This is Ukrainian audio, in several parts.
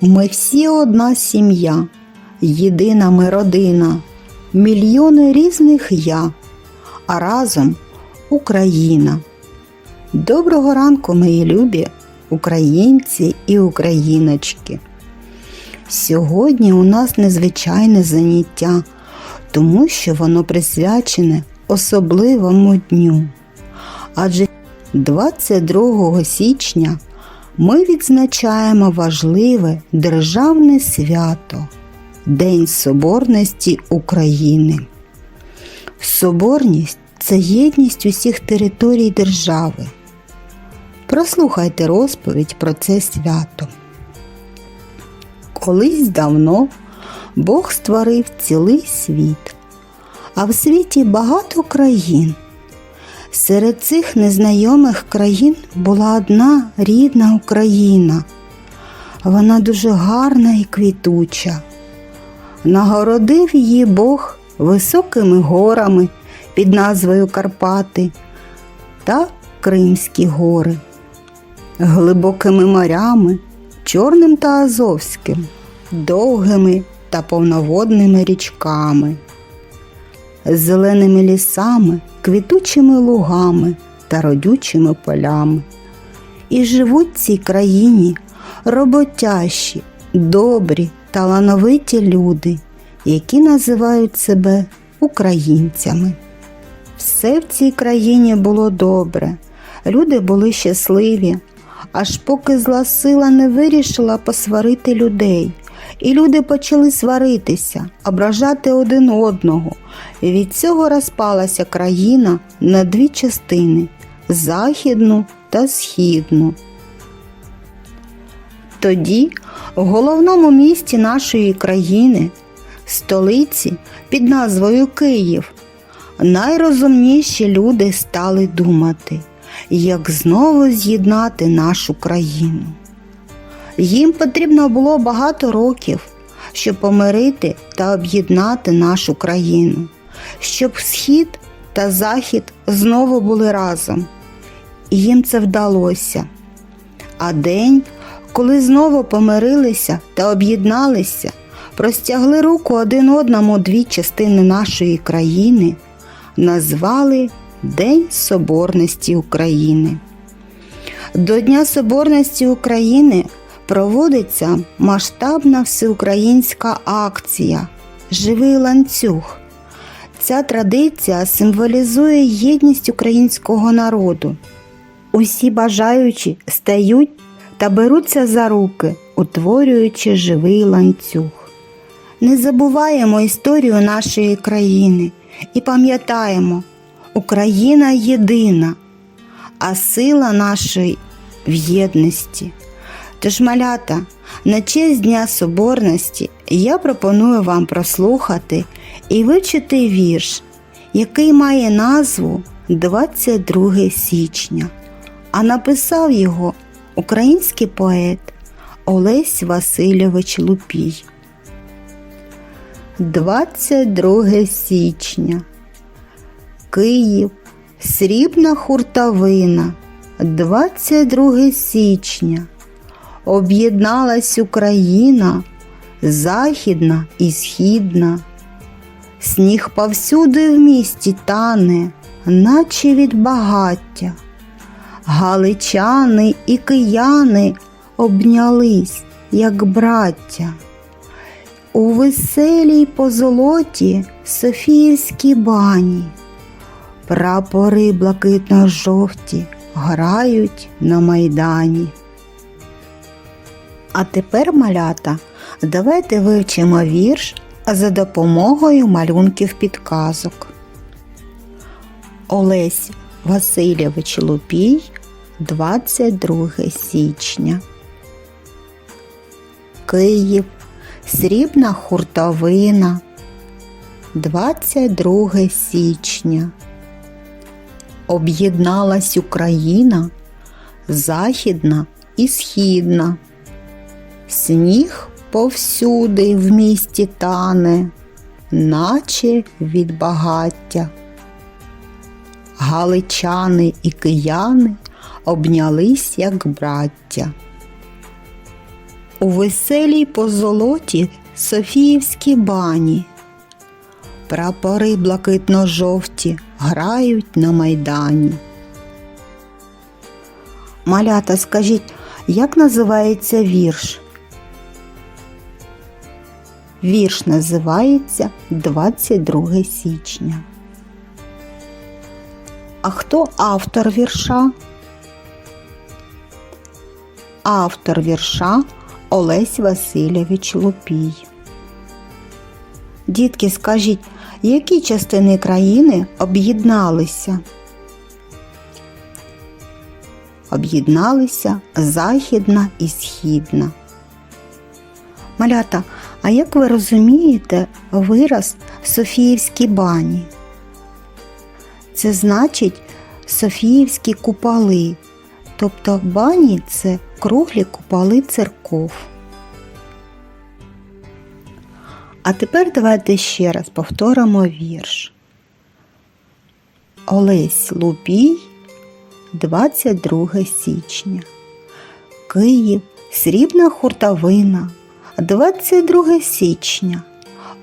Ми всі одна сім'я, єдина ми родина, мільйони різних я, а разом Україна. Доброго ранку, мої любі українці і україночки. Сьогодні у нас незвичайне заняття, тому що воно присвячене особливому дню. Адже 22 січня ми відзначаємо важливе державне свято День Соборності України. Соборність це єдність усіх територій держави. Прослухайте розповідь про це свято. Колись давно Бог створив цілий світ, а в світі багато країн. Серед цих незнайомих країн була одна рідна Україна. Вона дуже гарна і квітуча. Нагородив її Бог високими горами під назвою Карпати та Кримські гори, глибокими морями, Чорним та Азовським, довгими та повноводними річками, зеленими лісами, квітучими лугами та родючими полями. І живуть в цій країні роботящі, добрі, талановиті люди, які називають себе українцями. Все в цій країні було добре, люди були щасливі, аж поки зла сила не вирішила посварити людей, і люди почали сваритися, ображати один одного. І від цього розпалася країна на дві частини західну та східну. Тоді в головному місті нашої країни, столиці під назвою Київ, найрозумніші люди стали думати, як знову з'єднати нашу країну. Їм потрібно було багато років, щоб помирити та об'єднати нашу країну, щоб схід та захід знову були разом. І їм це вдалося. А день, коли знову помирилися та об'єдналися, простягли руку один одному дві частини нашої країни, назвали День Соборності України. До Дня Соборності України проводиться масштабна всеукраїнська акція Живий ланцюг. Ця традиція символізує єдність українського народу. Усі бажаючі стають та беруться за руки, утворюючи живий ланцюг. Не забуваємо історію нашої країни і пам'ятаємо, Україна єдина, а сила нашої в єдності. Тож, малята, на честь Дня Соборності я пропоную вам прослухати і вивчити вірш, який має назву 22 січня, а написав його український поет Олесь Васильович Лупій. 22 січня. Київ, срібна хуртовина, 22 січня. Об'єдналась Україна, західна і східна. Сніг повсюди в місті тане, наче від багаття. Галичани і кияни обнялись, як браття. У веселій позолоті Софіївській бані, прапори блакитно-жовті грають на майдані. А тепер, малята, давайте вивчимо вірш за допомогою малюнків підказок. Олесь Васильович Лупій, 22 січня. Київ, срібна хуртовина, 22 січня. Об'єдналась Україна, західна і східна. Сніг повсюди в місті тане, наче від багаття. Галичани і кияни обнялись, як браття. У веселій позолоті Софіївські бані. Прапори блакитно-жовті грають на майдані. Малята, скажіть, як називається вірш? Вірш називається 22 січня. А хто автор вірша? Автор вірша Олесь Васильович Лупій. Дітки, скажіть, які частини країни об'єдналися? Об'єдналися Західна і Східна. Малята, а як ви розумієте вираз Софіївські бані? Це значить Софіївські куполи, тобто бані це круглі куполи церков. А тепер давайте ще раз повторимо вірш. Олесь Лупій, 22 січня. Київ, срібна хуртовина, 22 січня.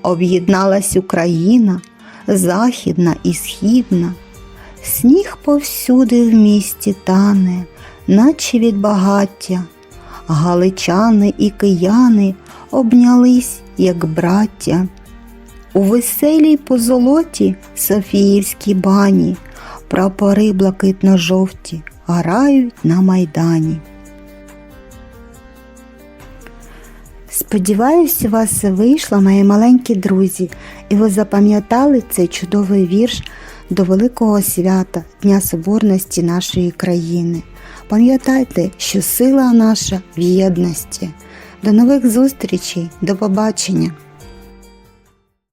Об'єдналась Україна, західна і східна. Сніг повсюди в місті тане, наче від багаття. Галичани і кияни обнялись, як браття. У веселій позолоті Софіївській бані прапори блакитно-жовті грають на майдані. Сподіваюсь, у вас вийшло, мої маленькі друзі, і ви запам'ятали цей чудовий вірш до великого свята Дня Соборності нашої країни. Пам'ятайте, що сила наша в єдності. До нових зустрічей, до побачення!